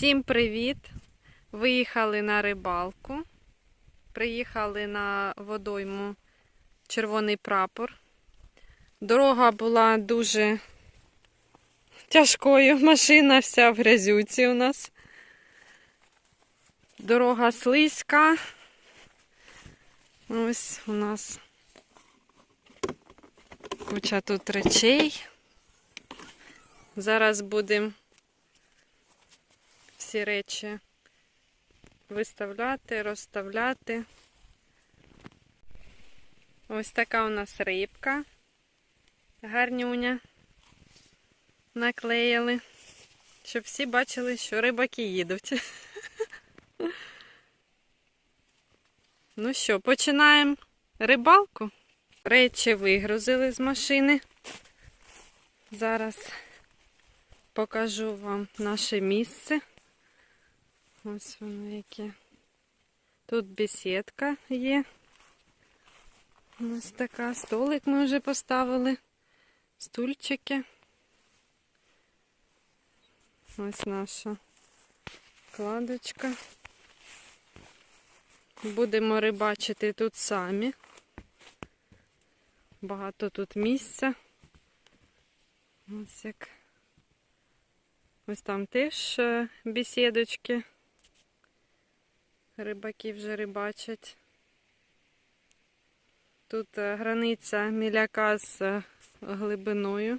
Всім привіт! Виїхали на рибалку. Приїхали на водойму Червоний прапор. Дорога була дуже тяжкою. Машина вся в грязюці у нас. Дорога слизька. Ось у нас куча тут речей. Зараз будемо всі речі виставляти, розставляти. Ось така у нас рибка. Гарнюня. Наклеїли, щоб всі бачили, що рибаки їдуть. Ну що, починаємо рибалку. Речі вигрузили з машини. Зараз покажу вам наше місце. Ось воно яке. Тут бесідка є. Ось така. Столик ми вже поставили. Стульчики. Ось наша кладочка. Будемо рибачити тут самі. Багато тут місця. Ось як. Ось там теж е, бесідочки. Рибаки вже рибачать. Тут е, границя міляка з е, глибиною.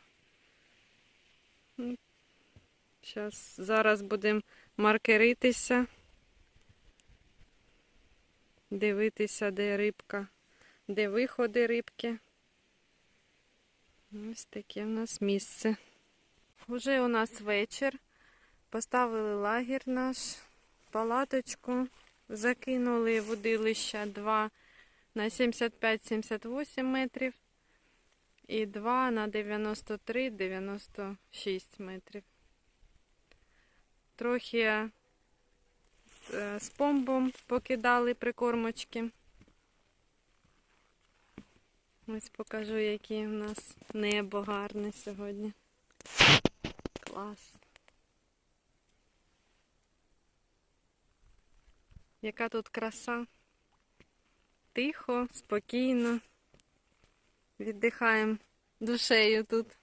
Зараз, зараз будемо маркеритися, дивитися, де рибка, де виходи рибки. Ось таке в нас місце. Уже у нас вечір. Поставили лагір наш, палаточку, закинули водилища 2 на 75-78 метрів і 2 на 93-96 метрів. Трохи е, з помбом покидали прикормочки. Ось покажу, яке у нас небо гарне сьогодні. Клас. Яка тут краса. Тихо, спокійно. Віддихаємо душею тут.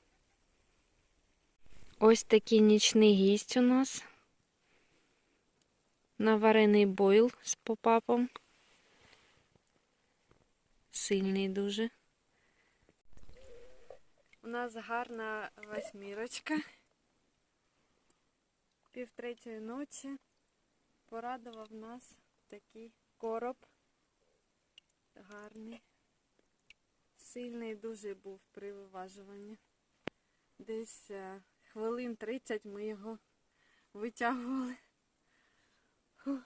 Ось такий нічний гість у нас. Наварений бойл з попапом. Сильний дуже. У нас гарна восьмірочка. Півтретьої ночі порадував нас такий короб. Гарний. Сильний дуже був при виважуванні. Десь е, хвилин 30 ми його витягували. Фух.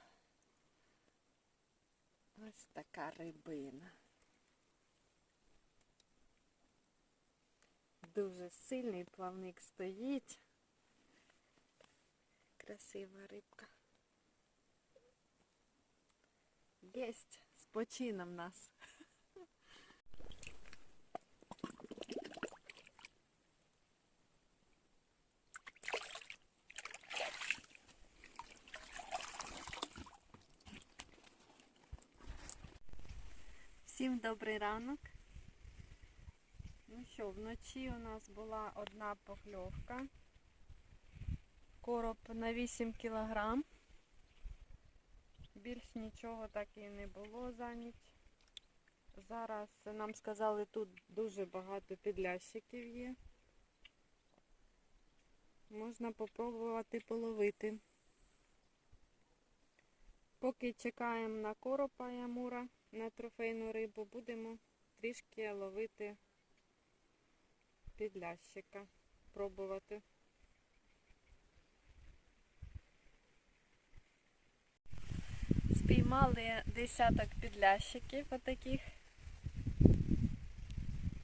Ось така рибина. Дуже сильний плавник стоїть. Красива рибка. Єсть з почином нас. Всім добрий ранок. Ну що, вночі у нас була одна покльовка. Короб на 8 кілограм. Більш нічого так і не було за ніч. Зараз нам сказали, тут дуже багато підлящиків є. Можна попробувати половити. Поки чекаємо на коропа і амура, на трофейну рибу, будемо трішки ловити підлящика. Пробувати. Спіймали десяток підлящиків отаких.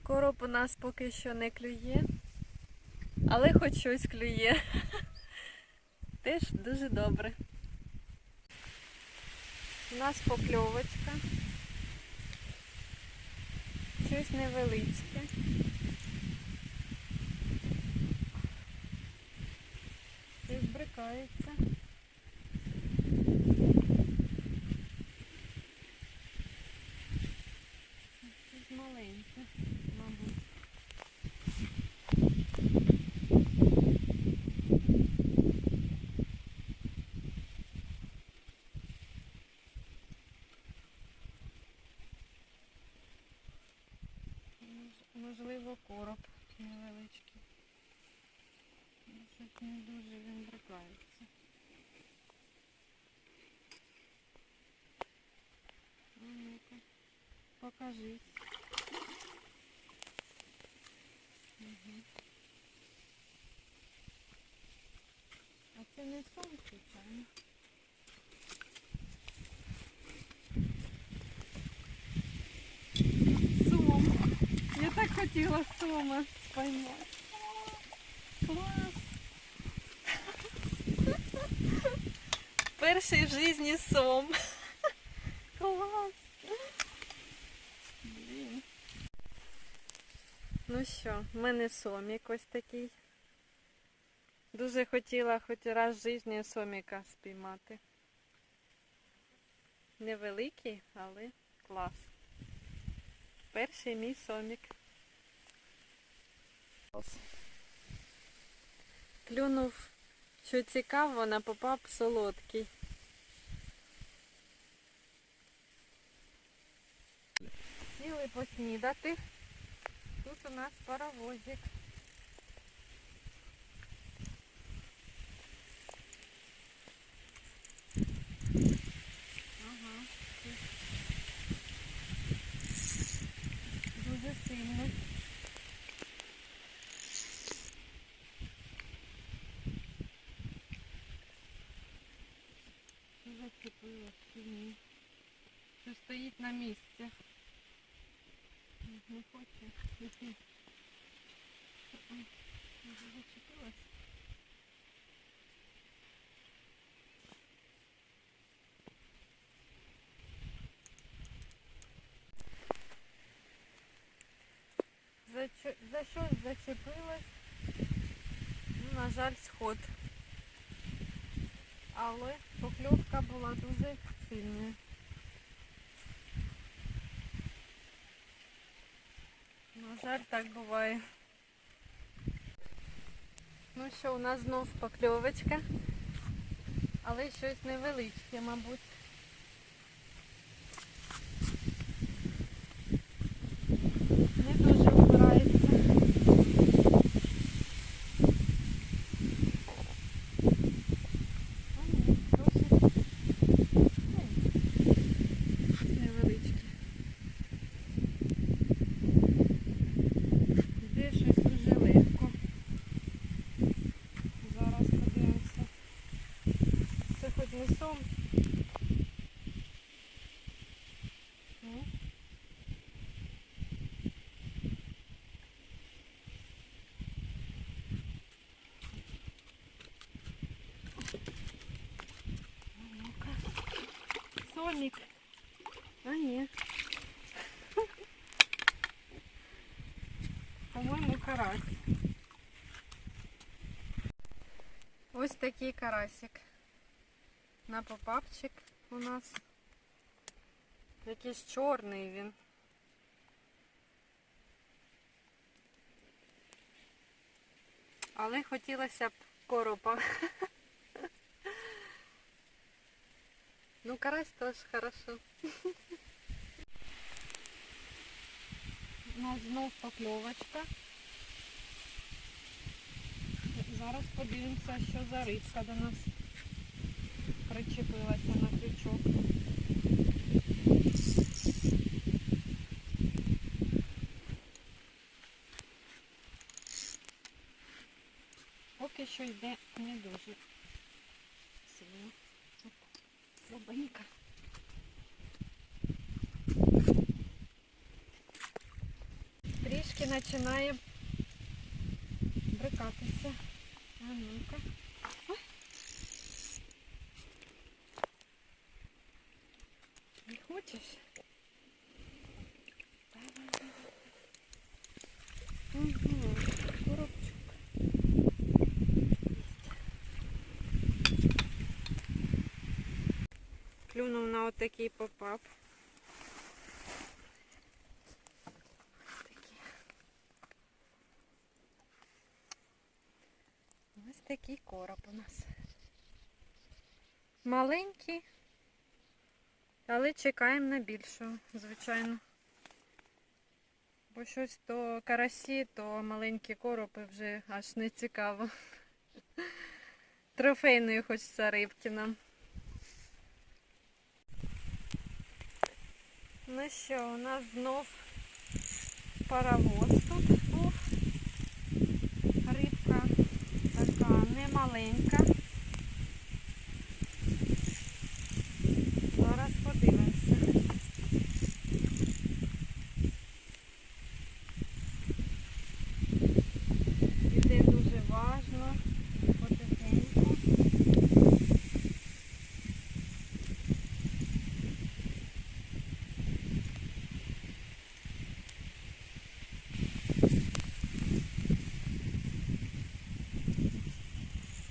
Короб у нас поки що не клює, але хоч щось клює. Теж дуже добре. У нас покльовочка. Щось невеличке. Щось брикається. Короб невеличкий. Ну, Щось не дуже він брикається. А ну-ка, покажись. Угу. А це не сон, хотіла сома споймати. Клас. Перший в житті сом. Клас. Блін. Ну що, в мене сомік ось такий. Дуже хотіла хоч раз в житті соміка спіймати. Невеликий, але клас. Перший мій сомік. Клюнув, що цікаво, на попап солодкий. Сіли поснідати. Тут у нас паровозик. Ага. Дуже сильно. Що зачепилось чи ні? Що стоїть на місці. Не хоче. Може зачепилось? За, за щось зачепилось. Ну, на жаль, сход. Але покльовка була дуже сильною. На жаль, так буває. Ну що, у нас знов покльовочка, але щось невеличке, мабуть. Не дуже вбирається. А ні, досить. Ну, Невеличке. Йде щось дуже легко. Зараз подивимося. Це хоч не сом. Ну. А ну-ка. Сомик. А ні. По-моєму, карась. Ось такий карасик. На попапчик у нас. Якийсь чорний він. Але хотілося б коропа. Ну, карась теж хорошо. У нас знов покльовочка. Зараз подивимося, що за рибка до нас причепилася на крючок. Поки що йде не дуже Слабенька. Трішки починає брикатися. А ну-ка. Не хочеш? такий попав. Ось такі. Ось такий короб у нас. Маленький, але чекаємо на більшого, звичайно. Бо щось то карасі, то маленькі коропи вже аж не цікаво. Трофейною хочеться рибки нам. Ну що, у нас знов паровоз тут був. Рибка така немаленька. Зараз подивимося. Іде дуже важно, потихеньку.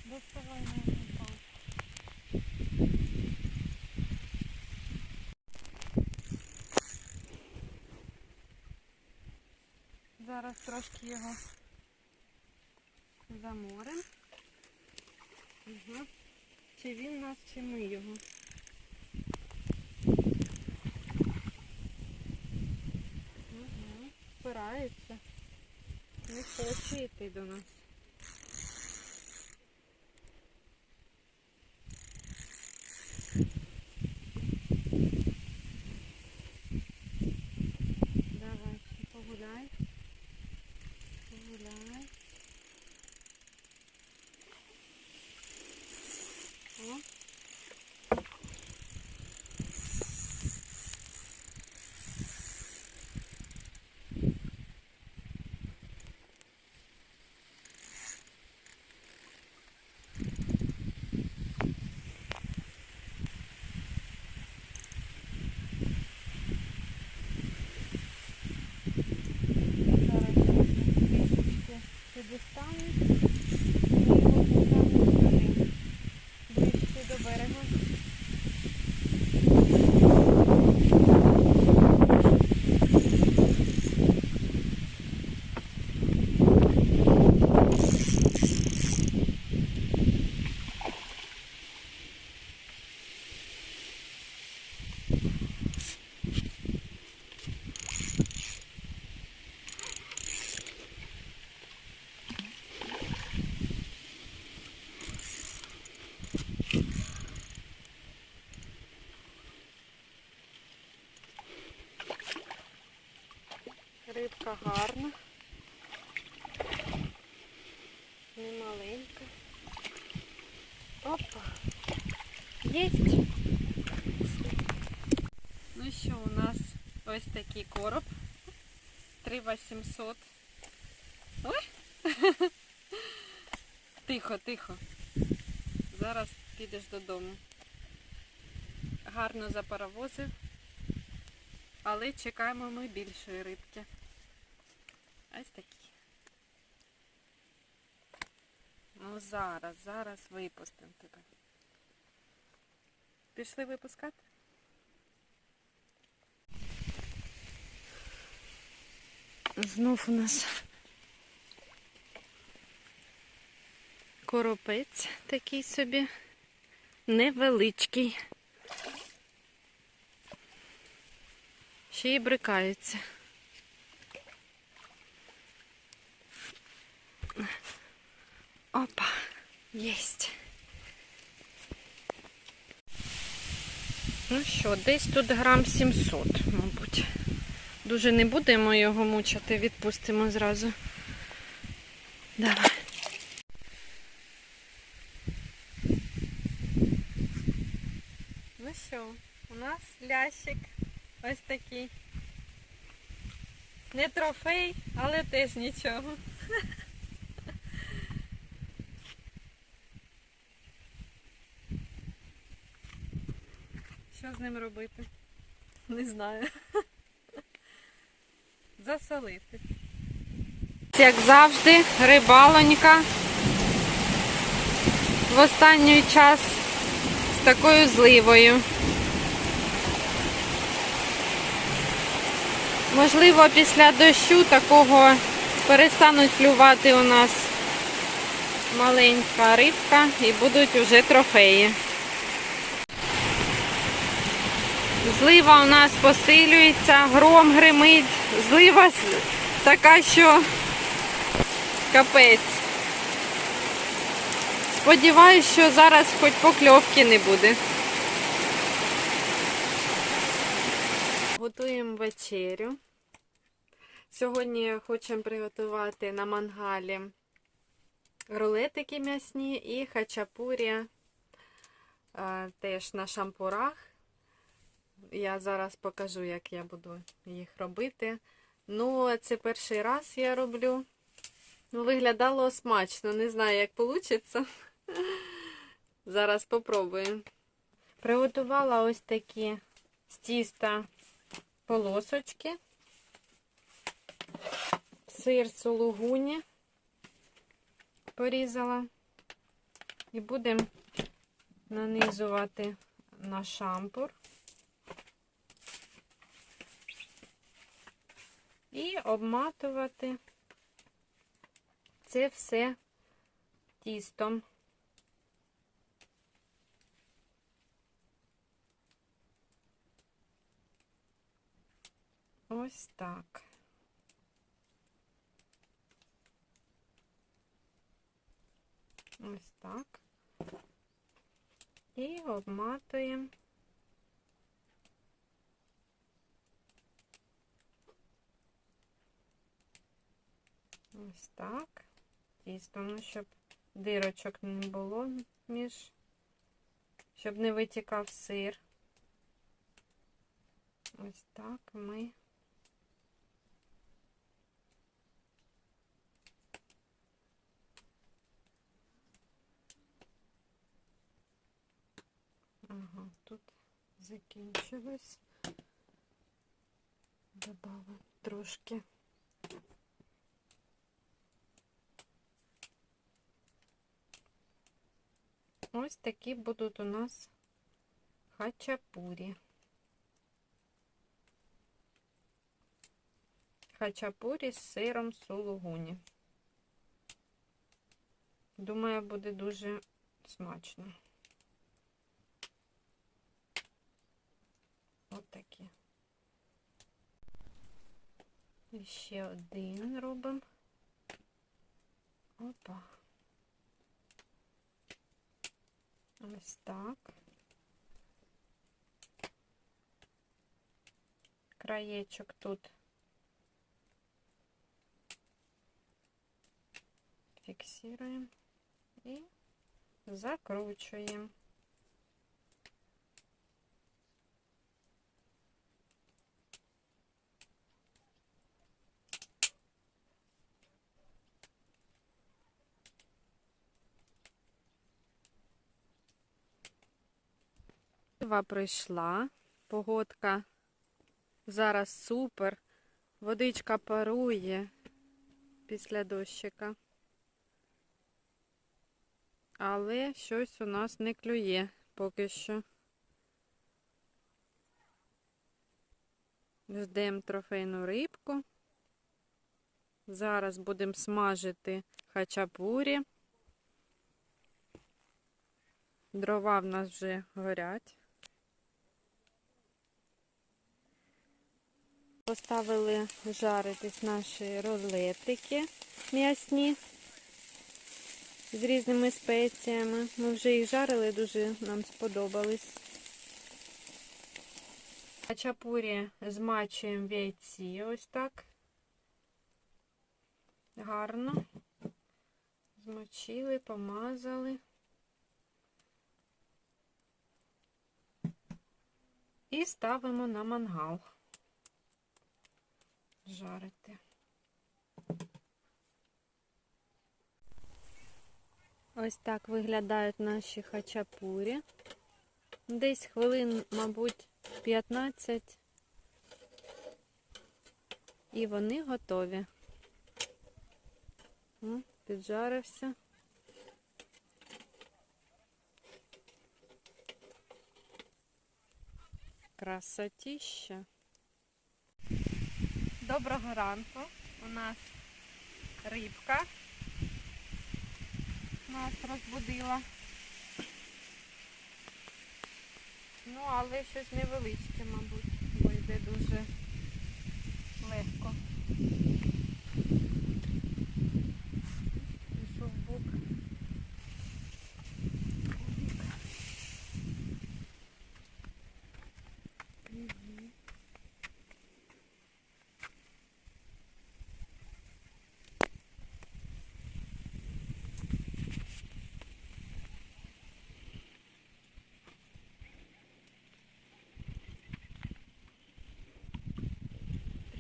Доставай мою палку. Зараз трошки його заморимо. Угу. Чи він нас, чи ми його. Угу. Впирається. Не хоче йти до нас. Давай, ще погуляй. Погуляй. О. Зараз трішечки підістану. Ми його поставимо сюди, ближче до берега. Рибка гарна. Не маленька. Опа. Єсть. Ну що, у нас ось такий короб. 3800. Ой! Тихо, тихо. Зараз підеш додому. Гарно запаровозив. Але чекаємо ми більшої рибки. Ось такі. Ну зараз, зараз випустимо тебе. Пішли випускати? Знов у нас коропець такий собі невеличкий. Ще й брикаються. Опа, єсть. Ну що, десь тут грам 700, мабуть. Дуже не будемо його мучити, відпустимо зразу. Давай. Ну що, у нас лящик ось такий. Не трофей, але теж нічого. Що з ним робити? Не знаю. Засолити. Як завжди, рибалонька. В останній час з такою зливою. Можливо, після дощу такого перестануть клювати у нас маленька рибка і будуть вже трофеї. Злива у нас посилюється, гром гримить, злива така, що капець. Сподіваюсь, що зараз хоч покльовки не буде. Готуємо вечерю. Сьогодні хочемо приготувати на мангалі рулетики м'ясні і хачапурі е, теж на шампурах. Я зараз покажу, як я буду їх робити. Ну, це перший раз я роблю. Ну, виглядало смачно, не знаю, як вийде. Зараз спробуємо. Приготувала ось такі з тіста полосочки, сир сулугуні порізала і будемо нанизувати на шампур і обматувати це все тістом. Ось так. Ось так. І обматуємо. Ось так. Тісто, ну, щоб дирочок не було між, щоб не витікав сир. Ось так ми Ага, тут закінчилось. Добавимо трошки. Ось такі будуть у нас хачапурі. Хачапурі з сиром сулугуні. Думаю, буде дуже смачно. От такі. І ще один робимо. Опа. Ось так. Краєчок тут фіксуємо і закручуємо. Злива прийшла, погодка зараз супер, водичка парує після дощика. Але щось у нас не клює поки що. Ждемо трофейну рибку. Зараз будемо смажити хачапурі. Дрова в нас вже горять. Поставили жаритись наші рулетики м'ясні з різними спеціями. Ми вже їх жарили, дуже нам сподобались. Хачапурі змачуємо в яйці ось так. Гарно. Змочили, помазали. І ставимо на мангал жарити. Ось так виглядають наші хачапурі. Десь хвилин, мабуть, 15. І вони готові. Піджарився. Красотіща. Доброго ранку. У нас рибка. нас розбудила. Ну, але щось невеличке, мабуть, бо йде дуже легко.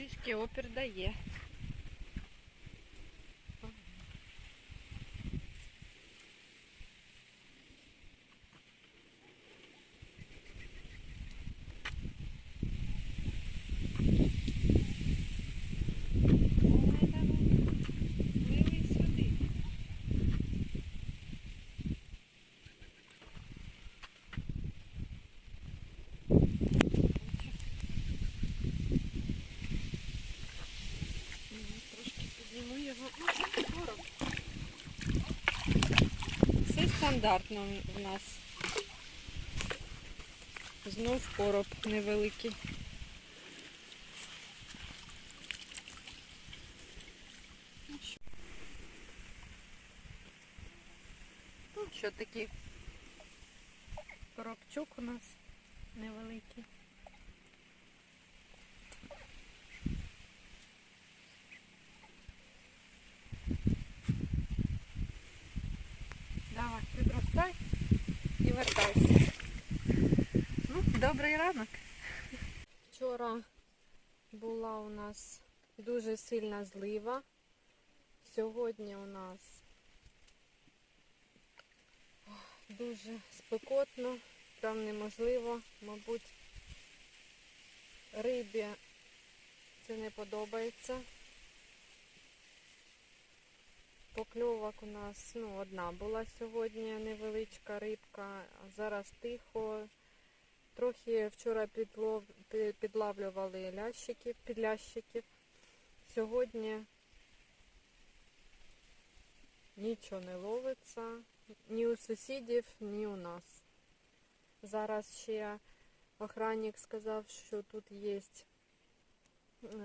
Трішки опір дає. Ой, давай. Пливи сюди. Ну, Трошки підніму його. Ой, короб. Все стандартно в нас. Знов короб невеликий. Ну, що такий коробчук у нас невеликий. Давай, підростай і вертайся. Ну, добрий ранок. Вчора була у нас дуже сильна злива. Сьогодні у нас дуже спекотно, там неможливо, мабуть, рибі це не подобається. Покльовок у нас ну, одна була сьогодні невеличка рибка, зараз тихо. Трохи вчора підлов... підлавлювали лящиків, підлящиків. Сьогодні нічого не ловиться, ні у сусідів, ні у нас. Зараз ще охранник сказав, що тут є е,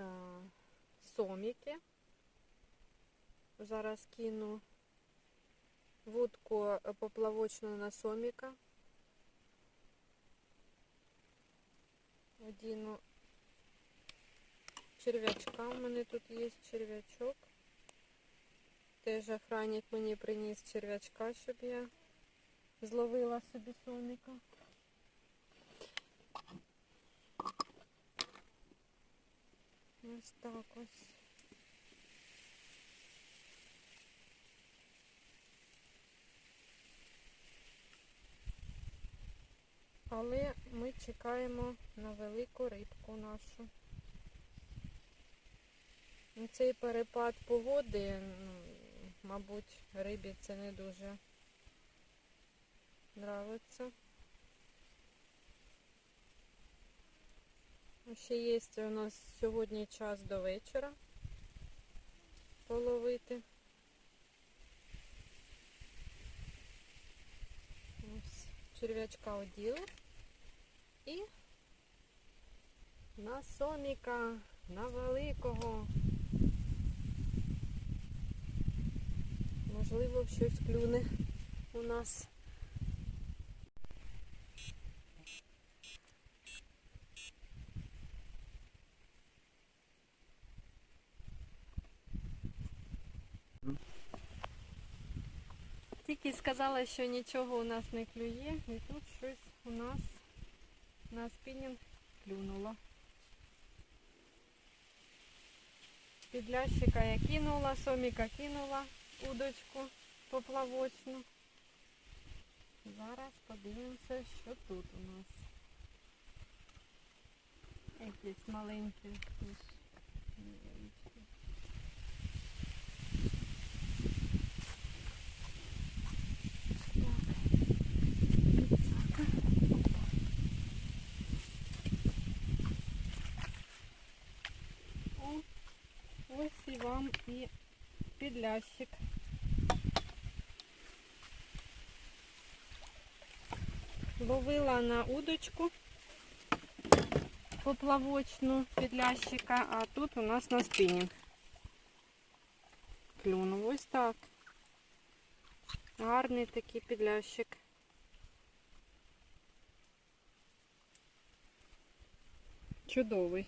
соміки. Зараз кину вудку е, поплавочну на соміка. Одіну черв'ячка. У мене тут є черв'ячок. Теж охранник мені приніс черв'ячка, щоб я зловила собі соміка. Ось так ось. Але ми чекаємо на велику рибку нашу. Ну, Цей перепад погоди, ну, мабуть, рибі це не дуже нравиться. Ще є у нас сьогодні час до вечора половити. Ось черв'ячка оділа. І на соміка, на великого. Можливо, щось клюне у нас. Тільки сказала, що нічого у нас не клює, і тут щось у нас на спінінг клюнуло. Підлящика я кинула, соміка кинула удочку поплавочну. Зараз подивимося, що тут у нас. Якісь маленькі. Ось і вам і підлящик. Ловила на удочку поплавочну підлящика, а тут у нас на спінінг. Клюнув ось так. Гарний такий підлящик. Чудовий.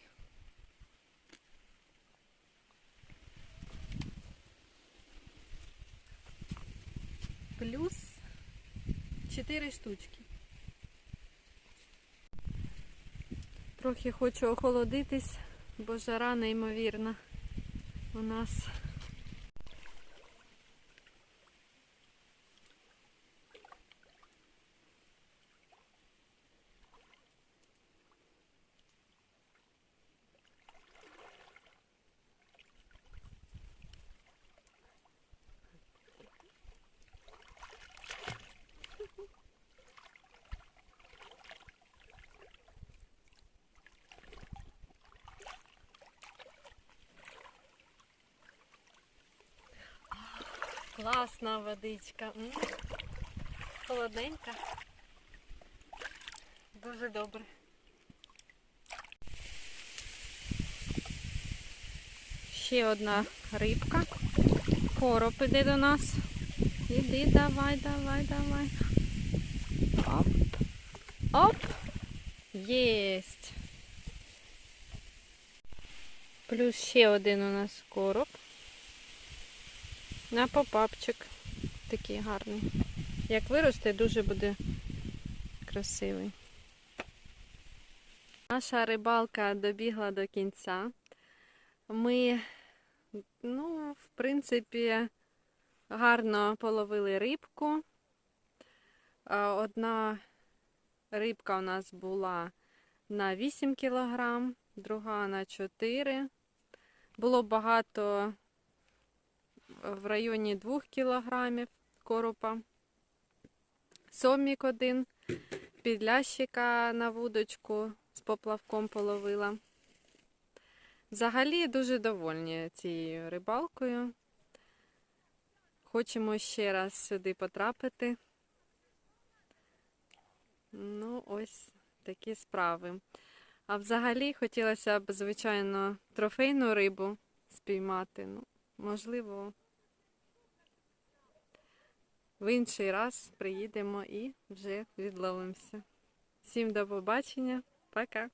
Плюс 4 штучки. Трохи хочу охолодитись, бо жара неймовірна у нас. Класна водичка. М. Холодненька. Дуже добре. Ще одна рибка. Короб іде до нас. Іди, давай, давай, давай. Оп. Оп. Єсть. Плюс ще один у нас короб. На попапчик. Такий гарний. Як виросте, дуже буде красивий. Наша рибалка добігла до кінця. Ми, ну, в принципі, гарно половили рибку. Одна рибка у нас була на 8 кг, друга на 4 Було багато в районі 2 кілограмів коропа. Сомік один, підлящика на вудочку з поплавком половила. Взагалі дуже довольні цією рибалкою. Хочемо ще раз сюди потрапити. Ну, ось такі справи. А взагалі хотілося б, звичайно, трофейну рибу спіймати. Ну, можливо, в інший раз приїдемо і вже відловимося. Всім до побачення. Пока!